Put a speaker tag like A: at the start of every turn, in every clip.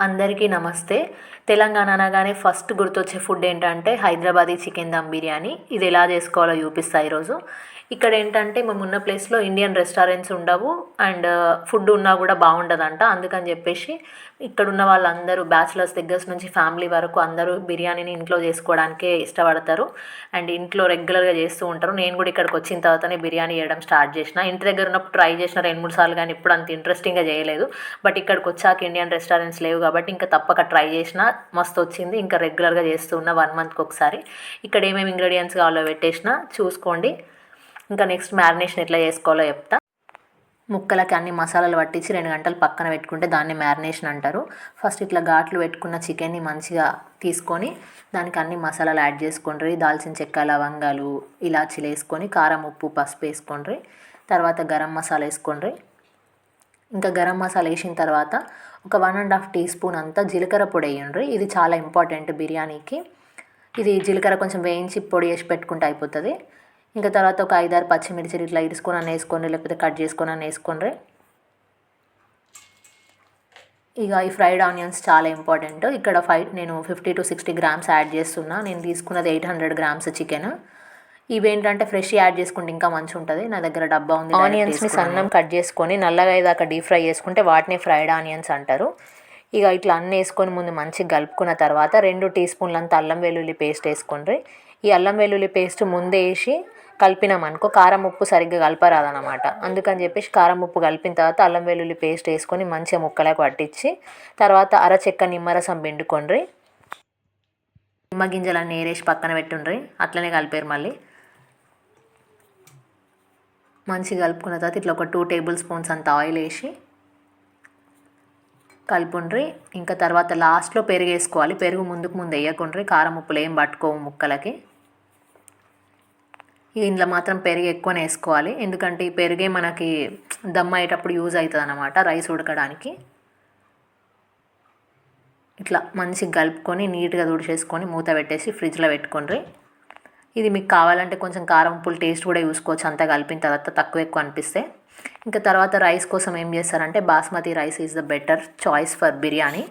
A: అందరికీ నమస్తే. తెలంగాణ అనగానే ఫస్ట్ గుర్తొచ్చే ఫుడ్ ఏంటంటే హైదరాబాదీ చికెన్ దమ్ బిర్యానీ. ఇది ఎలా చేసుకోవాలో చూపిస్తా ఈరోజు. ఇక్కడ ఏంటంటే మేము ఉన్న ప్లేస్లో ఇండియన్ రెస్టారెంట్స్ ఉండవు. అండ్ ఫుడ్ ఉన్నా కూడా బాగుండదంట. అందుకని చెప్పేసి ఇక్కడ ఉన్న వాళ్ళందరూ బ్యాచిలర్స్ దగ్గర నుంచి ఫ్యామిలీ వరకు అందరూ బిర్యానీని ఇంట్లో చేసుకోవడానికే ఇష్టపడతారు. అండ్ ఇంట్లో రెగ్యులర్గా చేస్తూ ఉంటారు. నేను కూడా ఇక్కడికి వచ్చిన తర్వాతనే బిర్యానీ చేయడం స్టార్ట్ చేసిన. ఇంటి దగ్గర ఉన్నప్పుడు ట్రై చేసిన రెండు మూడు సార్లు కానీ ఇప్పుడు అంత ఇంట్రెస్టింగ్గా చేయలేదు. బట్ ఇక్కడికి వచ్చాక ఇండియన్ రెస్టారెంట్స్ లేవు కాబట్టి ఇంకా తప్పక ట్రై చేసిన మస్తు వచ్చింది ఇంకా రెగ్యులర్గా చేస్తున్నా వన్ మంత్కి ఒకసారి. ఇక్కడ ఏమేమి ఇంగ్రీడియంట్స్ కావాలో పెట్టేసిన చూసుకోండి. ఇంకా నెక్స్ట్ మ్యారినేషన్ ఎట్లా చేసుకోవాలో చెప్తా. ముక్కలకి అన్ని మసాలాలు పట్టించి రెండు గంటలు పక్కన పెట్టుకుంటే దాన్ని మ్యారినేషన్ అంటారు. ఫస్ట్ ఇట్లా ఘాట్లు పెట్టుకున్న చికెన్ని మంచిగా తీసుకొని దానికి అన్ని మసాలాలు యాడ్ చేసుకోండి దాల్చిన చెక్క లవంగాలు ఇలాచీలు వేసుకొని కారం ఉప్పు పసుపు వేసుకోండి తర్వాత గరం మసాలా వేసుకోండి ఇంకా గరం మసాలా వేసిన తర్వాత ఒక one and half teaspoon అంతా జీలకర్ర పొడి వేయండి. ఇది చాలా ఇంపార్టెంట్ బిర్యానీకి. ఇది జీలకర్ర కొంచెం వేయించి పొడి వేసి పెట్టుకుంటే అయిపోతుంది. ఇంకా తర్వాత ఒక ఐదారు పచ్చిమిర్చి ఇట్లా ఇరుసుకొని అని వేసుకోండి. లేకపోతే కట్ చేసుకొని అని వేసుకోండి. ఇక ఈ ఫ్రైడ్ ఆనియన్స్ చాలా ఇంపార్టెంట్ ఇక్కడ ఫైవ్ నేను fifty to sixty grams add చేస్తున్నా. నేను తీసుకున్నది ఎయిట్ హండ్రెడ్ గ్రామ్స్ చికెన్. ఇవేంటంటే ఫ్రెష్ యాడ్ చేసుకుంటే ఇంకా మంచి ఉంటుంది నా దగ్గర డబ్బా ఉంది ఆనియన్స్ని సన్నం కట్ చేసుకొని నల్లగా అయ్యేదాకా డీప్ ఫ్రై చేసుకుంటే వాటిని ఫ్రైడ్ ఆనియన్స్ అంటారు. ఇక ఇట్లా అన్నీ వేసుకొని ముందు మంచిగా కలుపుకున్న తర్వాత రెండు టీ స్పూన్లంత అల్లం వెల్లుల్లి పేస్ట్ వేసుకోండి. ఈ అల్లం వెల్లుల్లి పేస్ట్ ముందే వేసి కలిపినాం అనుకో కారం ఉప్పు సరిగ్గా కలపరాదనమాట అందుకని చెప్పేసి కారం ఉప్పు కలిపిన తర్వాత అల్లం వెల్లుల్లి పేస్ట్ వేసుకొని మంచిగా ముక్కలకు పట్టించి తర్వాత అరచెక్క నిమ్మరసం పిండుకోండి. నిమ్మ గింజలన్నీ ఏరేసి పక్కన పెట్టుండ్రి. అట్లనే కలిపారు మళ్ళీ. మంచిగా కలుపుకున్న తర్వాత ఇట్లా ఒక టూ టేబుల్ స్పూన్స్ అంత ఆయిల్ వేసి కలుపుండ్రి. ఇంకా తర్వాత లాస్ట్లో పెరుగు వేసుకోవాలి. పెరుగు ముందుకు ముందు వేయకుండ్రి. కారం ఉప్పులు ఏం పట్టుకోవు ముక్కలకి. ఇందులో మాత్రం పెరుగు ఎక్కువనే వేసుకోవాలి. ఎందుకంటే ఈ పెరుగే మనకి దమ్ అయ్యేటప్పుడు యూజ్ అవుతుంది అనమాట రైస్ ఉడకడానికి. ఇట్లా మంచిగా కలుపుకొని నీట్గా తుడిచేసుకొని మూత పెట్టేసి ఫ్రిడ్జ్లో పెట్టుకోండి ఇది మీకు కావాలంటే కొంచెం కారం ఉప్పులు టేస్ట్ కూడా చూసుకోవచ్చు. అంతా కలిపిన తర్వాత తక్కువ ఎక్కువ అనిపిస్తే. ఇంకా తర్వాత రైస్ కోసం ఏం చేస్తారంటే basmati rice is the better choice for biryani.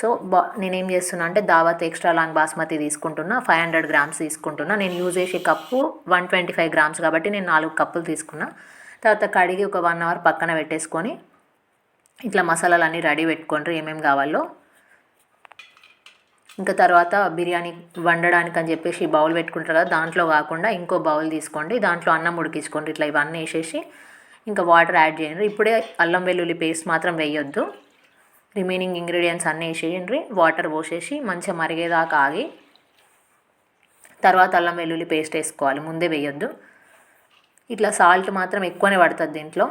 A: So బా నేనేం చేస్తున్నా అంటే దావత్ ఎక్స్ట్రా లాంగ్ బాస్మతి తీసుకుంటున్నా ఫైవ్ హండ్రెడ్ గ్రామ్స్ తీసుకుంటున్నా. నేను యూజ్ చేసే cup one twenty five grams కాబట్టి నేను నాలుగు కప్పులు తీసుకున్నా. తర్వాత కడిగి ఒక వన్ అవర్ పక్కన పెట్టేసుకొని ఇట్లా మసాలాలు అన్నీ రెడీ పెట్టుకోండి ఏమేమి కావాలో. ఇంకా తర్వాత బిర్యానీ వండడానికి అని చెప్పేసి బౌల్ పెట్టుకుంటారు కదా దాంట్లో కాకుండా ఇంకో బౌల్ తీసుకోండి. దాంట్లో అన్నం ఉడికించుకోండి. ఇట్లా ఇవన్నీ వేసేసి ఇంకా వాటర్ యాడ్ చేయండి. ఇప్పుడే అల్లం వెల్లుల్లి పేస్ట్ మాత్రం వేయొద్దు. రిమైనింగ్ ఇంగ్రీడియంట్స్ అన్నీ వేసేయండి. వాటర్ పోసేసి మంచిగా మరిగేదాకా ఆగి తర్వాత అల్లం వెల్లుల్లి పేస్ట్ వేసుకోవాలి. ముందే వేయొద్దు. ఇట్లా సాల్ట్ మాత్రం ఎక్కువనే పడుతుంది దీంట్లో.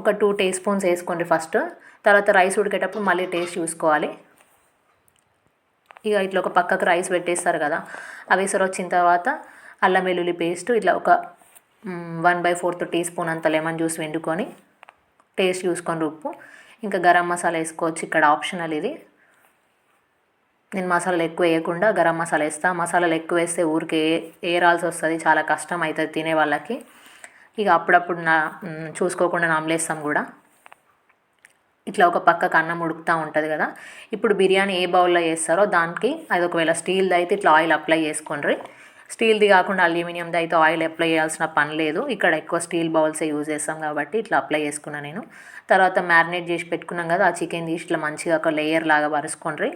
A: ఒక టూ టీ స్పూన్స్ వేసుకోండి ఫస్ట్. తర్వాత రైస్ ఉడికేటప్పుడు మళ్ళీ టేస్ట్ చూసుకోవాలి. ఇక ఇట్లా ఒక పక్కకు రైస్ పెట్టేస్తారు కదా అవి ఎసరు వచ్చిన తర్వాత అల్లం వెల్లుల్లి పేస్ట్ ఇట్లా ఒక one by fourth teaspoon అంత లెమన్ జ్యూస్ వండుకొని టేస్ట్ చూసుకొని ఉప్పు ఇంకా గరం మసాలా వేసుకోవచ్చు ఇక్కడ ఆప్షనల్ ఇది. నేను మసాలాలు ఎక్కువ వేయకుండా గరం మసాలా వేస్తా. మసాలాలు ఎక్కువ వేస్తే ఊరికే ఏరాల్సి వస్తుంది చాలా కష్టం అవుతుంది తినే వాళ్ళకి. ఇక అప్పుడప్పుడు నా చూసుకోకుండా నమ్మలేస్తాం కూడా. ఇట్లా ఒక పక్కకు అన్నం ఉడుకుతూ ఉంటుంది కదా. ఇప్పుడు బిర్యానీ ఏ బౌల్లో చేస్తారో దానికి అది ఒకవేళ స్టీల్ది అయితే ఇట్లా ఆయిల్ అప్లై చేసుకోండి స్టీల్ది కాకుండా అల్యూమినియంది అయితే ఆయిల్ అప్లై చేయాల్సిన పని లేదు. ఇక్కడ ఎక్కువ స్టీల్ బౌల్సే యూజ్ చేస్తాం కాబట్టి ఇట్లా అప్లై చేసుకున్నాను నేను. తర్వాత మ్యారినేట్ చేసి పెట్టుకున్నాం కదా ఆ చికెన్ తీసి ఇట్లా మంచిగా ఒక లేయర్ లాగా పరుచుకోండి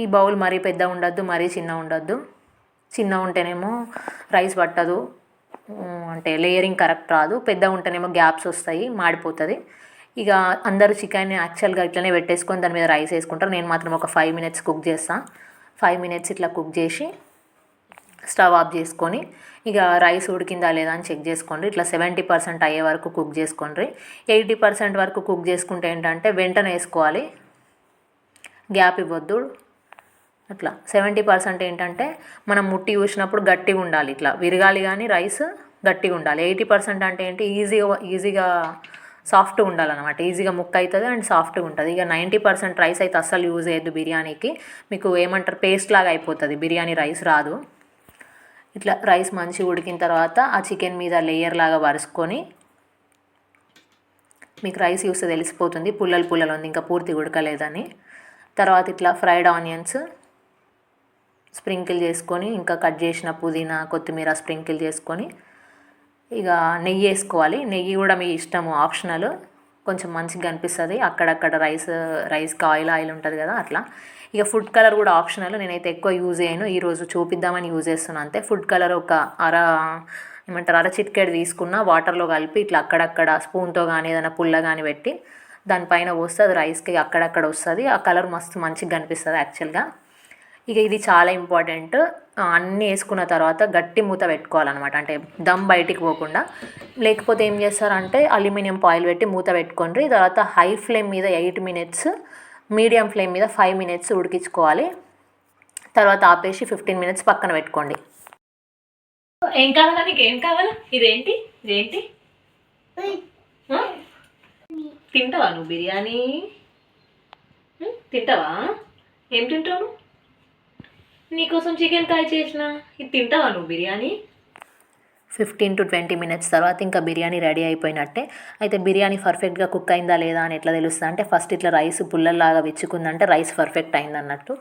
A: ఈ బౌల్ మరీ పెద్ద ఉండొద్దు మరీ చిన్న ఉండొద్దు. చిన్న ఉంటేనేమో రైస్ పట్టదు. అంటే లేయరింగ్ కరెక్ట్ రాదు. పెద్ద ఉంటేనేమో గ్యాప్స్ వస్తాయి మాడిపోతుంది. ఇక అందరూ చికెన్ యాక్చువల్గా ఇట్లనే పెట్టేసుకొని దాని మీద రైస్ వేసుకుంటారు. నేను మాత్రం ఒక ఫైవ్ మినిట్స్ కుక్ చేస్తాను ఫైవ్ మినిట్స్ ఇట్లా కుక్ చేసి స్టవ్ ఆఫ్ చేసుకొని ఇక రైస్ ఉడికిందా లేదా అని చెక్ చేసుకోండి. ఇట్లా సెవెంటీ పర్సెంట్ అయ్యే వరకు కుక్ చేసుకోండి. ఎయిటీ పర్సెంట్ వరకు కుక్ చేసుకుంటే ఏంటంటే వెంటనే వేసుకోవాలి. గ్యాప్ ఇవ్వద్దు. అట్లా. సెవెంటీ పర్సెంట్ ఏంటంటే మనం ముట్టి చూసినప్పుడు గట్టిగా ఉండాలి. ఇట్లా విరగాలి కానీ రైస్ గట్టిగా ఉండాలి. ఎయిటీ పర్సెంట్ అంటే ఏంటి? ఈజీగా ఈజీగా సాఫ్ట్గా ఉండాలన్నమాట. ఈజీగా ముక్క అవుతుంది అండ్ సాఫ్ట్గా ఉంటుంది. ఇక నైంటీ పర్సెంట్ రైస్ అయితే అస్సలు యూజ్ చేయద్దు బిర్యానీకి. మీకు ఏమంటారు? పేస్ట్ లాగా అయిపోతుంది. బిర్యానీ రైస్ రాదు. ఇట్లా రైస్ మంచిగా ఉడికిన తర్వాత ఆ చికెన్ మీద లేయర్ లాగా వరుసుకొని మీకు రైస్ చూస్తే తెలిసిపోతుంది. పుల్లలు పుల్లలు ఉంది. ఇంకా పూర్తి ఉడకలేదని. తర్వాత ఇట్లా ఫ్రైడ్ ఆనియన్స్ స్ప్రింకిల్ చేసుకొని ఇంకా కట్ చేసిన పుదీనా కొత్తిమీర స్ప్రింకిల్ చేసుకొని ఇక నెయ్యి వేసుకోవాలి. నెయ్యి కూడా మీ ఇష్టము ఆప్షనల్. కొంచెం మంచిగా అనిపిస్తుంది. అక్కడక్కడ రైస్ రైస్కి ఆయిల్ ఆయిల్ ఉంటుంది కదా అట్లా. ఇక ఫుడ్ కలర్ కూడా ఆప్షనల్. నేనైతే ఎక్కువ యూజ్ చేయను. ఈరోజు చూపిద్దామని యూజ్ చేస్తున్నాను అంతే. ఫుడ్ కలర్ ఒక అర ఏమంటారు అర చిట్కేడు తీసుకున్న వాటర్లో కలిపి ఇట్లా అక్కడక్కడ స్పూన్తో కానీ ఏదైనా పుల్ల కానీ పెట్టి దానిపైన పోస్తే అది రైస్కి అక్కడక్కడ వస్తుంది. ఆ కలర్ మస్తు మంచిగా కనిపిస్తుంది యాక్చువల్గా. ఇక ఇది చాలా ఇంపార్టెంట్. అన్నీ వేసుకున్న తర్వాత గట్టి మూత పెట్టుకోవాలన్నమాట. అంటే దమ్ బయటికి పోకుండా. లేకపోతే ఏం చేస్తారంటే అల్యూమినియం పాయిల్ పెట్టి మూత పెట్టుకోండి తర్వాత హై ఫ్లేమ్ మీద ఎయిట్ మినిట్స్ మీడియం ఫ్లేమ్ మీద ఫైవ్ మినిట్స్ ఉడికించుకోవాలి. తర్వాత ఆపేసి ఫిఫ్టీన్ మినిట్స్ పక్కన పెట్టుకోండి. ఏం కావాలా నీకు? ఏం కావాలా? ఇదేంటి? ఇదేంటి? తింటావా నువ్వు బిర్యానీ? తింటావా? ఏం తింటావు? నువ్వు? నీకోసం చికెన్ కాయ చేసిన. ఇది తింటావా నువ్వు biryani? Fifteen to twenty minutes తర్వాత ఇంకా బిర్యానీ రెడీ అయిపోయినట్టే. అయితే బిర్యానీ పర్ఫెక్ట్గా కుక్ అయిందా లేదా అని ఎట్లా తెలుస్తుంది? అంటే ఫస్ట్ ఇట్లా రైస్ పుల్లల్లాగా విచ్చుకుందంటే రైస్ పర్ఫెక్ట్ అయింది అన్నట్టు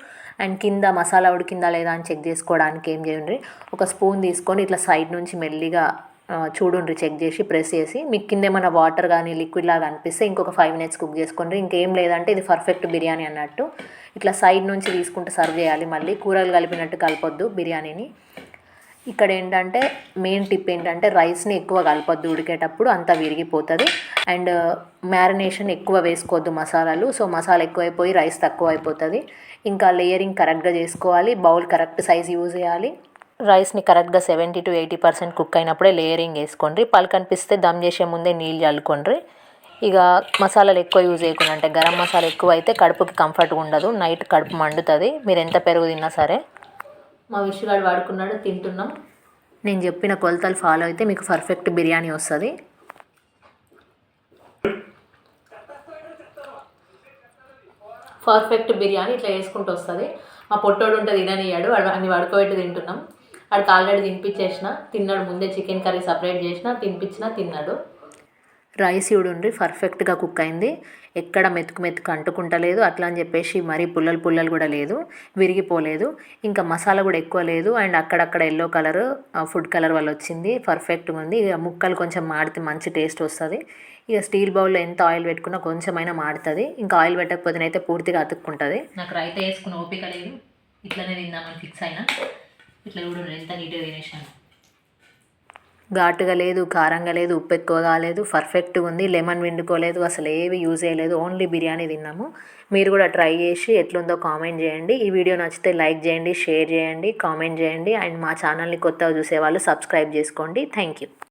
A: అండ్ కింద మసాలా ఉడికిందా లేదా అని చెక్ చేసుకోవడానికి ఏం చేయండి? ఒక స్పూన్ తీసుకొని ఇట్లా సైడ్ నుంచి మెల్లిగా ఆ, చూడుండ్రి చెక్ చేసి ప్రెస్ చేసి. మీకు కింద ఏమైనా వాటర్ కానీ లిక్విడ్ లాగా అనిపిస్తే ఇంకొక ఫైవ్ మినిట్స్ కుక్ చేసుకోండి ఇంకేం లేదంటే ఇది పర్ఫెక్ట్ బిర్యానీ అన్నట్టు. ఇట్లా సైడ్ నుంచి తీసుకుంటూ సర్వ్ చేయాలి మళ్ళీ. కూరలు కలిపినట్టు కలపొద్దు బిర్యానీని. ఇక్కడ ఏంటంటే మెయిన్ టిప్ ఏంటంటే రైస్ని ఎక్కువ కలపొద్దు ఉడికేటప్పుడు. అంతా విరిగిపోతుంది. అండ్ మ్యారినేషన్ ఎక్కువ వేసుకోవద్దు మసాలాలు. సో మసాలా ఎక్కువైపోయి రైస్ తక్కువ అయిపోతుంది ఇంకా లేయరింగ్ కరెక్ట్గా చేసుకోవాలి. బౌల్ కరెక్ట్ సైజ్ యూజ్ చేయాలి. రైస్ని కరెక్ట్గా seventy to eighty percent cook అయినప్పుడే లేయరింగ్ వేసుకోండి. పలు కనిపిస్తే దమ్ చేసే ముందే నీళ్ళు చల్లుకోండి. ఇక మసాలాలు ఎక్కువ యూజ్ చేయకుండా అంటే గరం మసాలా ఎక్కువ అయితే కడుపుకి కంఫర్ట్గా ఉండదు. నైట్ కడుపు మండుతుంది. మీరు ఎంత పెరుగు తిన్నా సరే. మా విషయగాడు వాడుకున్నాడు తింటున్నాం. నేను చెప్పిన కొలతలు ఫాలో అయితే మీకు పర్ఫెక్ట్ బిర్యానీ వస్తుంది. పర్ఫెక్ట్ బిర్యానీ ఇట్లా వేసుకుంటూ వస్తుంది. మా పొట్టోడు ఉంటుంది తిననియాడు వాడు అన్ని పడుకోబెట్టి తింటున్నాం. వాడికి ఆల్రెడీ తినిపించేసిన తిన్నాడు ముందే చికెన్ కర్రీ సపరేట్ చేసిన తినిపించిన తిన్నాడు. రైస్ చూడండి పర్ఫెక్ట్గా కుక్ అయింది. ఎక్కడ మెతుకు మెతుకు అంటుకుంటలేదు. అట్లా అని చెప్పేసి మరీ పుల్లలు పుల్లలు కూడా లేదు. విరిగిపోలేదు. ఇంకా మసాలా కూడా ఎక్కువ లేదు. అండ్ అక్కడక్కడ ఎల్లో కలర్ ఫుడ్ కలర్ వల్ల వచ్చింది. పర్ఫెక్ట్గా ఉంది. ఇక ముక్కలు కొంచెం మాడితే మంచి టేస్ట్ వస్తుంది. ఇక స్టీల్ బౌల్లో ఎంత ఆయిల్ పెట్టుకున్నా కొంచెమైనా మాడుతుంది. ఇంకా ఆయిల్ పెట్టకపోతేనైతే పూర్తిగా అతుక్కుంటుంది. నాకు రైత వేసుకున్న ఓపిక లేదు. ఇట్లనే తిందామని ఫిక్స్ అయినా. ఇట్లా చూడండి ఎంత నీట్గా తినేసాను. ఘాటుగా లేదు కారంగా లేదు ఉప్పు ఎక్కువ కాలేదు పర్ఫెక్ట్గా ఉంది లెమన్ వండుకోలేదు అసలు ఏవి యూజ్ చేయలేదు ఓన్లీ బిర్యానీ తిన్నాము. మీరు కూడా ట్రై చేసి ఎట్లుందో కామెంట్ చేయండి. ఈ వీడియో నచ్చితే లైక్ చేయండి షేర్ చేయండి కామెంట్ చేయండి అండ్ మా ఛానల్ని కొత్తగా చూసే వాళ్ళు సబ్స్క్రైబ్ చేసుకోండి. Thank you